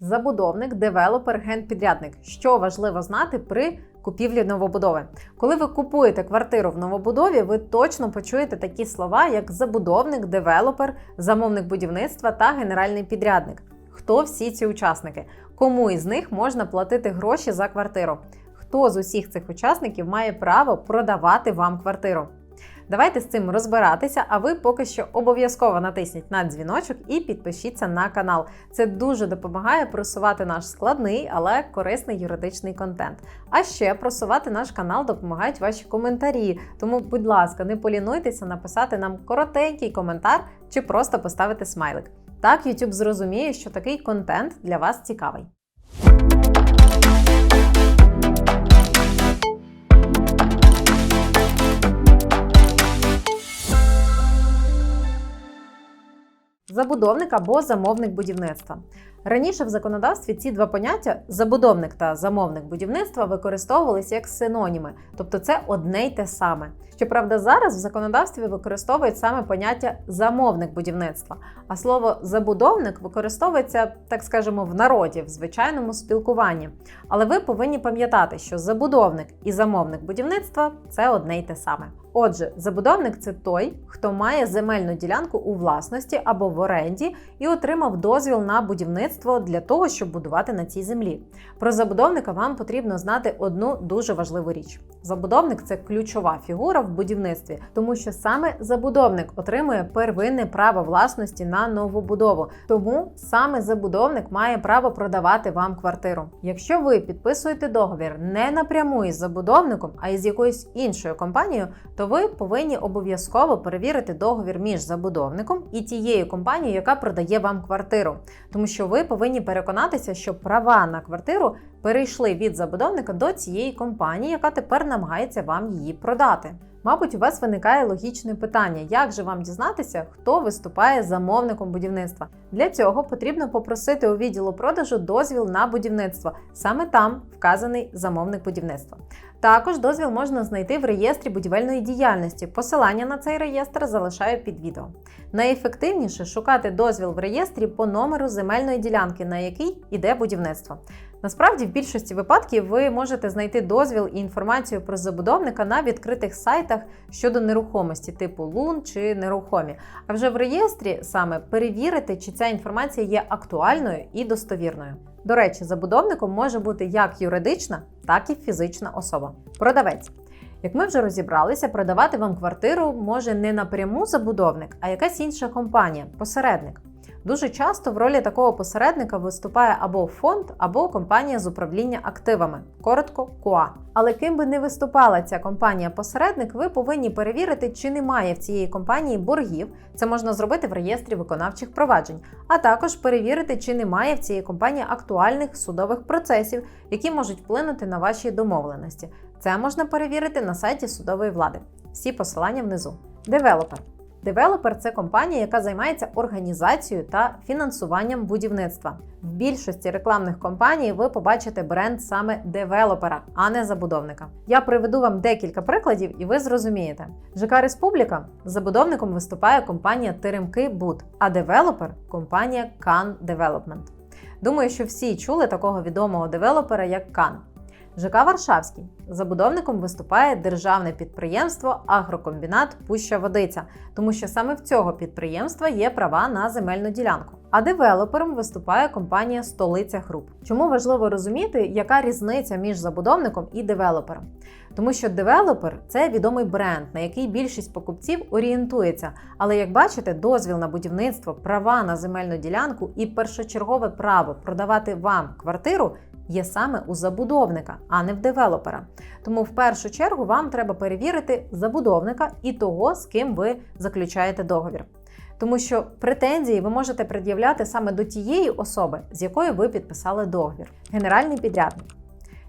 Забудовник, девелопер, генпідрядник. Що важливо знати при купівлі новобудови? Коли ви купуєте квартиру в новобудові, ви точно почуєте такі слова, як забудовник, девелопер, замовник будівництва та генеральний підрядник. Хто всі ці учасники? Кому із них можна платити гроші за квартиру? Хто з усіх цих учасників має право продавати вам квартиру? Давайте з цим розбиратися, а ви поки що обов'язково натисніть на дзвіночок і підпишіться на канал. Це дуже допомагає просувати наш складний, але корисний юридичний контент. А ще просувати наш канал допомагають ваші коментарі. Тому, будь ласка, не полінуйтеся написати нам коротенький коментар чи просто поставити смайлик. Так YouTube зрозуміє, що такий контент для вас цікавий. Забудовник або замовник будівництва. Раніше в законодавстві ці два поняття забудовник та замовник будівництва використовувалися як синоніми, тобто це одне й те саме. Щоправда, зараз в законодавстві використовують саме поняття замовник будівництва, а слово забудовник використовується, так скажемо, в народі, в звичайному спілкуванні. Але ви повинні пам'ятати, що забудовник і замовник будівництва це одне й те саме. Отже, забудовник це той, хто має земельну ділянку у власності або в оренді і отримав дозвіл на будівництво для того, щоб будувати на цій землі. Про забудовника вам потрібно знати одну дуже важливу річ: забудовник це ключова фігура в будівництві, тому що саме забудовник отримує первинне право власності на новобудову. Тому саме забудовник має право продавати вам квартиру. Якщо ви підписуєте договір не напряму із забудовником, а із якоюсь іншою компанією, то ви повинні обов'язково перевірити договір між забудовником і тією компанією, яка продає вам квартиру, тому що ви повинні переконатися, що права на квартиру перейшли від забудовника до цієї компанії, яка тепер намагається вам її продати. Мабуть, у вас виникає логічне питання, як же вам дізнатися, хто виступає замовником будівництва. Для цього потрібно попросити у відділу продажу дозвіл на будівництво. Саме там вказаний замовник будівництва. Також дозвіл можна знайти в реєстрі будівельної діяльності. Посилання на цей реєстр залишаю під відео. Найефективніше шукати дозвіл в реєстрі по номеру земельної ділянки, на який іде будівництво. Насправді, в більшості випадків ви можете знайти дозвіл і інформацію про забудовника на відкритих сайтах щодо нерухомості, типу Лун чи нерухомі. А вже в реєстрі саме перевірити, чи ця інформація є актуальною і достовірною. До речі, забудовником може бути як юридична, так і фізична особа. Продавець. Як ми вже розібралися, продавати вам квартиру може не напряму забудовник, а якась інша компанія, посередник. Дуже часто в ролі такого посередника виступає або фонд, або компанія з управління активами, коротко КУА. Але ким би не виступала ця компанія-посередник, ви повинні перевірити, чи немає в цієї компанії боргів. Це можна зробити в реєстрі виконавчих проваджень, а також перевірити, чи немає в цієї компанії актуальних судових процесів, які можуть вплинути на ваші домовленості. Це можна перевірити на сайті судової влади. Всі посилання внизу. Девелопер. Девелопер це компанія, яка займається організацією та фінансуванням будівництва. В більшості рекламних компаній ви побачите бренд саме девелопера, а не забудовника. Я приведу вам декілька прикладів, і ви зрозумієте. ЖК Республіка забудовником виступає компанія Теремки Буд, а девелопер компанія Can Development. Думаю, що всі чули такого відомого девелопера, як Can. ЖК Варшавський забудовником виступає державне підприємство Агрокомбінат Пуща Водиця, тому що саме в цього підприємства є права на земельну ділянку. А девелопером виступає компанія Столиця Груп. Чому важливо розуміти, яка різниця між забудовником і девелопером? Тому що девелопер це відомий бренд, на який більшість покупців орієнтується. Але як бачите, дозвіл на будівництво, права на земельну ділянку і першочергове право продавати вам квартиру є саме у забудовника, а не в девелопера. Тому в першу чергу вам треба перевірити забудовника і того, з ким ви заключаєте договір. Тому що претензії ви можете пред'являти саме до тієї особи, з якою ви підписали договір. Генеральний підрядник.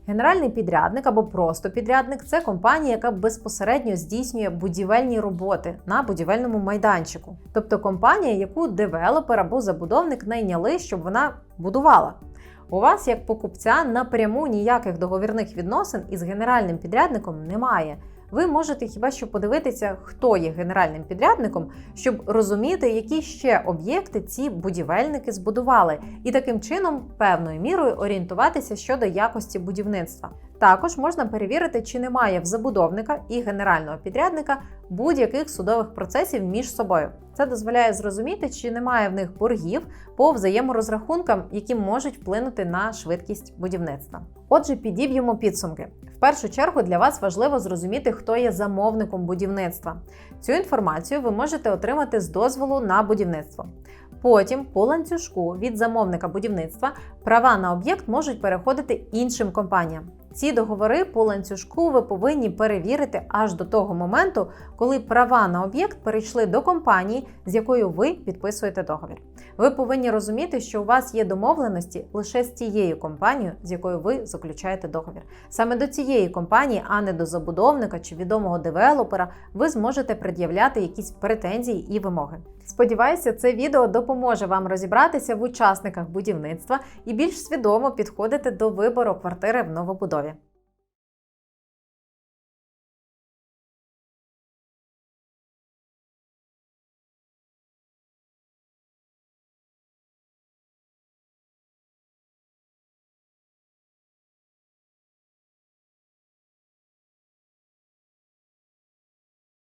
Генеральний підрядник або просто підрядник це компанія, яка безпосередньо здійснює будівельні роботи на будівельному майданчику, тобто компанія, яку девелопер або забудовник найняли, щоб вона будувала. У вас, як покупця, напряму ніяких договірних відносин із генеральним підрядником немає. ви можете хіба що подивитися, хто є генеральним підрядником, щоб розуміти, які ще об'єкти ці будівельники збудували, і таким чином певною мірою орієнтуватися щодо якості будівництва. Також можна перевірити, чи немає в забудовника і генерального підрядника будь-яких судових процесів між собою. Це дозволяє зрозуміти, чи немає в них боргів по взаєморозрахункам, які можуть вплинути на швидкість будівництва. Отже, підіб'ємо підсумки. В першу чергу для вас важливо зрозуміти, хто є замовником будівництва. Цю інформацію ви можете отримати з дозволу на будівництво. Потім, по ланцюжку від замовника будівництва, права на об'єкт можуть переходити іншим компаніям. Ці договори по ланцюжку ви повинні перевірити аж до того моменту, коли права на об'єкт перейшли до компанії, з якою ви підписуєте договір. Ви повинні розуміти, що у вас є домовленості лише з тією компанією, з якою ви заключаєте договір. Саме до цієї компанії, а не до забудовника чи відомого девелопера, ви зможете пред'являти якісь претензії і вимоги. Сподіваюся, це відео допоможе вам розібратися в учасниках будівництва і більш свідомо підходити до вибору квартири в новобудові.